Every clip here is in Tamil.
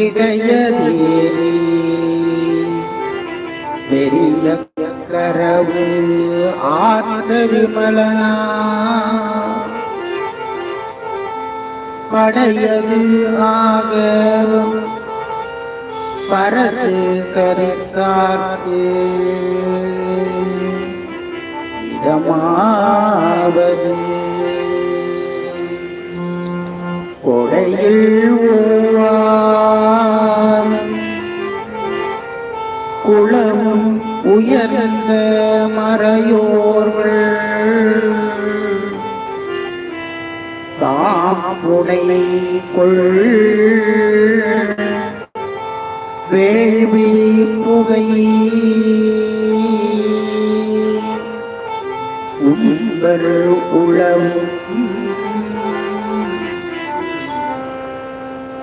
அம்பிகையதேரி பெரிய கரவு ஆத்த விமலனா. படையது ஆக பரசு கருத்தார்க்கு. இதமாவது கொடையில் குளமும் உயர்ந்த மறையோர்கள் தாமுடை கொள். வேள்வி புகை. உங்கள் உளவும்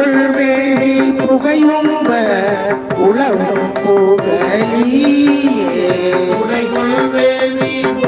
புகழ் வேண்டி புகையும்ப உளவும் புகழியே. உடைகுள் வேண்டி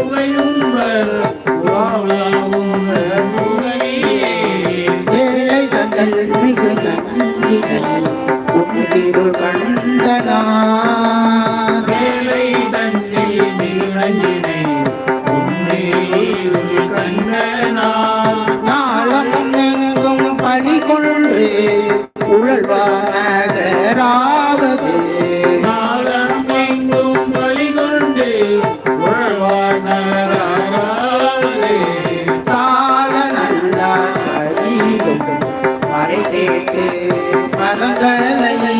கேட்டு மனங்களையை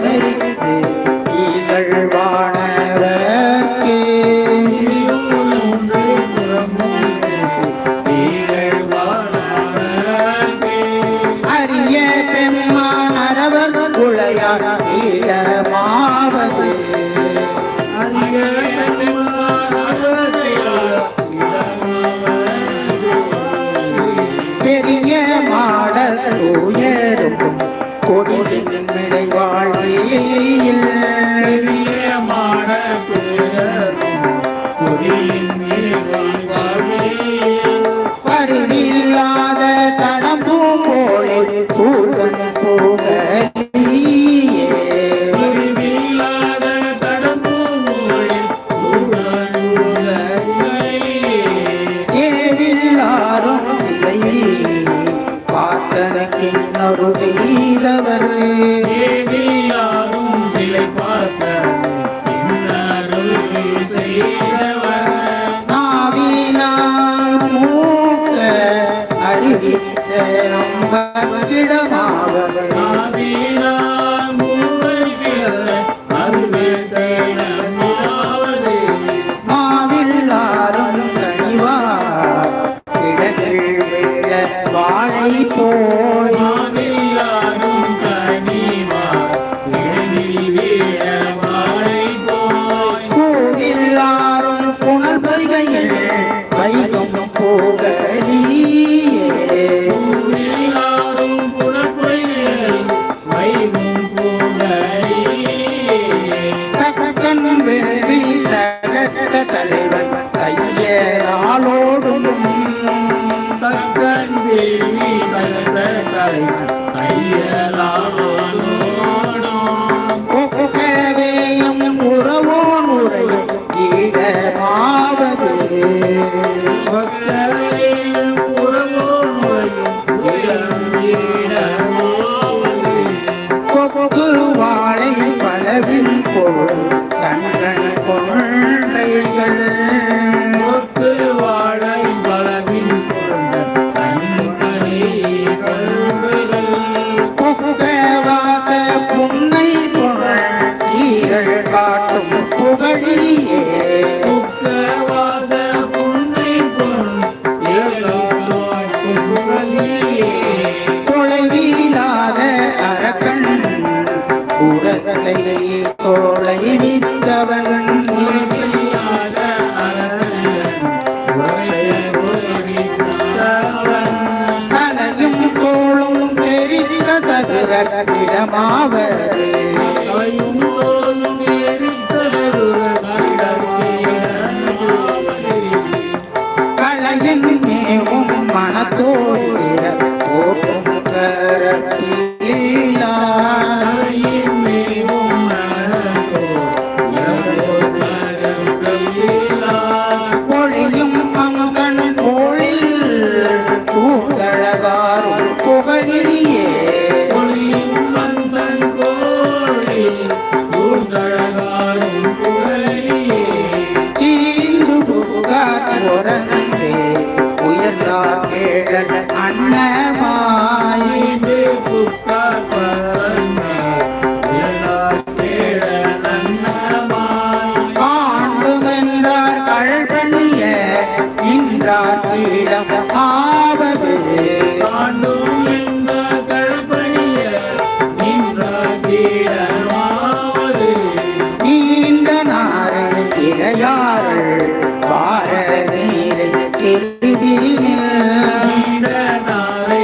Amerika. கூட்டம் போக ninguém, eu.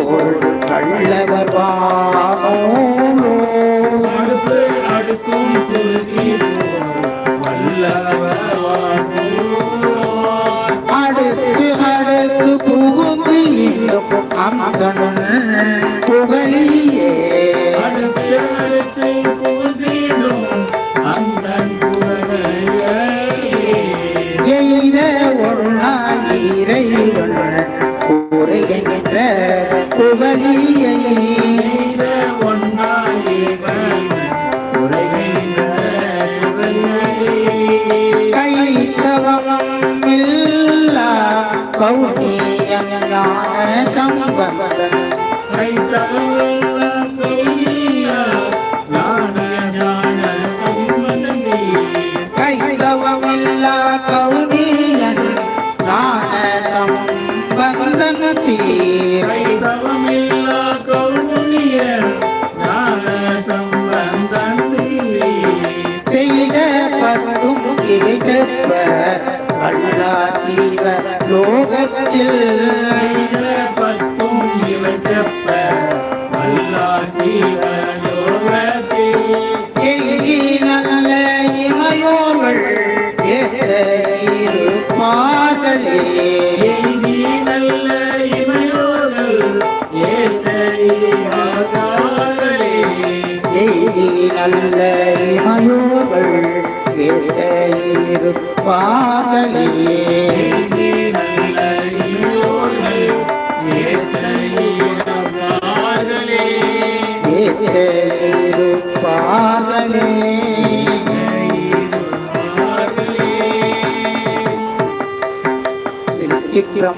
போல் கள்ளவர் அடுப்பு அடுக்கும் சுருக்கி வல்லவர் அடுத்து அடுத்து புகழியே அடுத்து அடுத்து பத்தும் இவை செப்ப வல்லார் சீவலோகத்தில் நல்ல இமையோர்கள் இருப்பார்களே எய்தி நல்ல இமையோர்கள் ஏற்றிருவார்களே எய்தி நல்ல இமையோர்கள் 새끼랑